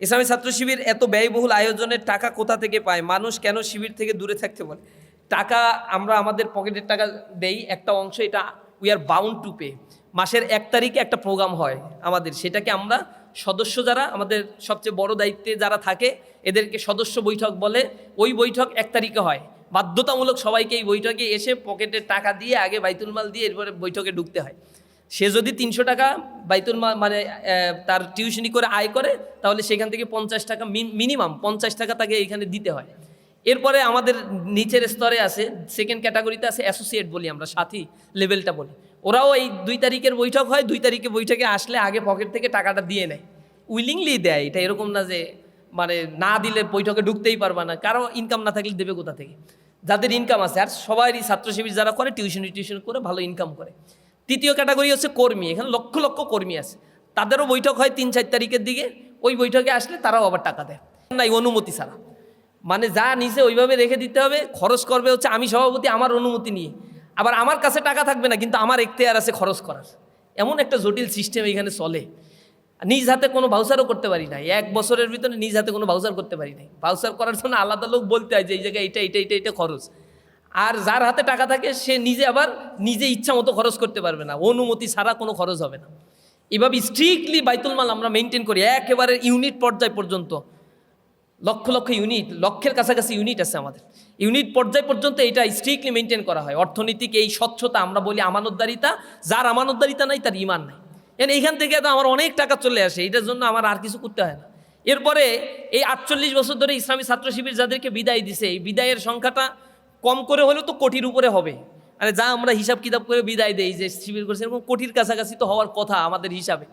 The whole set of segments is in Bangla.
ইসলামী ছাত্র শিবির এত ব্যয়বহুল আয়োজনের টাকা কোথা থেকে পায়? মানুষ কেন শিবির থেকে দূরে থাকতে বলে? টাকা আমরা আমাদের পকেটের টাকা দেই একটা অংশ, এটা we are bound to pay মাসের এক তারিখে একটা প্রোগ্রাম হয় আমাদের, সেটাকে আমরা সদস্য যারা, আমাদের সবচেয়ে বড় দায়িত্বে যারা থাকে, এদেরকে সদস্য বৈঠক বলে, ওই বৈঠক এক তারিখে হয়। বাধ্যতামূলক সবাইকে এই বৈঠকে এসে পকেটের টাকা দিয়ে, আগে বাইতুল মাল দিয়ে এরপরে বৈঠকে ঢুকতে হয়। সে যদি তিনশো টাকা বাইতুল মানে তার টিউশনি করে আয় করে, তাহলে সেখান থেকে পঞ্চাশ টাকা মিনিমাম পঞ্চাশ টাকা তাকে এখানে দিতে হয়। এরপরে আমাদের নিচের স্তরে আছে সেকেন্ড ক্যাটাগরিতে আছে অ্যাসোসিয়েট বলি আমরা, সাথী লেভেলটা বলি। ওরাও এই দুই তারিখের বৈঠক হয়, দুই তারিখে বৈঠকে আসলে আগে পকেট থেকে টাকাটা দিয়ে নেয়। উইলিংলি দেয়, এটা এরকম না যে মানে না দিলে বৈঠকে ঢুকতেই পারবা না, কারও ইনকাম না থাকলে দেবে কোথা থেকে? যাদের ইনকাম আছে, আর সবারই ছাত্র শিবির যারা করে টিউশনি টিউশন করে ভালো ইনকাম করে। তৃতীয় ক্যাটাগরি হচ্ছে কর্মী, এখানে লক্ষ লক্ষ কর্মী আছে। তাদেরও বৈঠক হয় তিন চার তারিখের দিকে, ওই বৈঠকে আসলে তারাও আবার টাকা দেয়। নাই অনুমতি ছাড়া। মানে যা নিচে ওইভাবে রেখে দিতে হবে, খরচ করবে হচ্ছে আমি সভাপতি আমার অনুমতি নিয়ে। আবার আমার কাছে টাকা থাকবে না, কিন্তু আমার এখতেয়ার আছে খরচ করার। এমন একটা জটিল সিস্টেম এখানে চলে। নিজ হাতে কোনো ভাউচারও করতে পারি না এক বছরের ভিতরে নিজ হাতে কোনো ভাউচার করতে পারি নাই। ভাউচার করার জন্য আলাদা লোক বলতে হয় যে, এই জায়গায় এটা এটা এটা এটা খরচ। আর যার হাতে টাকা থাকে, সে নিজে আবার নিজে ইচ্ছা মতো খরচ করতে পারবে না। অনুমতি ছাড়া কোনো খরচ হবে না। এভাবে স্ট্রিক্টলি বাইতুল মাল আমরা মেনটেন করি, একেবারে ইউনিট পর্যায় পর্যন্ত। লক্ষ লক্ষ ইউনিট লক্ষের কাছাকাছি ইউনিট আছে আমাদের। ইউনিট পর্যায় পর্যন্ত এটা স্ট্রিক্টলি মেনটেন করা হয়। অর্থনৈতিক এই স্বচ্ছতা আমরা বলি আমানতদারিতা। যার আমানতদারিতা নাই, তার ইমান নাই। এন এইখান থেকে তো আমার অনেক টাকা চলে আসে, এটার জন্য আমার আর কিছু করতে হয় না। এরপরে এই আটচল্লিশ বছর ধরে ইসলামী ছাত্র শিবির যাদেরকে বিদায় দিছে, এই বিদায়ের সংখ্যাটা কম করে হলেও তো কোটির উপরে হবে। আরে যা আমরা হিসাব কিতাব করে বিদায় দেই যে শিবির করছে এরকম কোটির কাছাকাছি তো হওয়ার কথা আমাদের হিসাবে।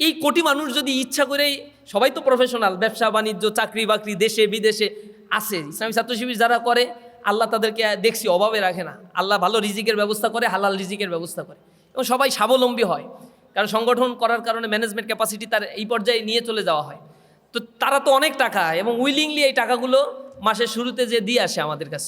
এই কোটি মানুষ যদি ইচ্ছা করে সবাই তো প্রফেশনাল ব্যবসা, বাণিজ্য, চাকরি বাকরি দেশে, বিদেশে আছে। ইসলামী ছাত্র শিবির যারা করে, আল্লাহ তাদেরকে দেখছি অভাবে রাখে না। আল্লাহ ভালো রিজিকের ব্যবস্থা করে, হালাল রিজিকের ব্যবস্থা করে। এবং সবাই স্বাবলম্বী হয়। কারণ সংগঠন করার কারণে ম্যানেজমেন্ট ক্যাপাসিটি তার এই পর্যায়ে নিয়ে চলে যাওয়া হয়। তো তারা তো অনেক টাকা এবং উইলিংলি এই টাকাগুলো মাসের শুরুতে যে দিয়ে আসে আমাদের কাছে।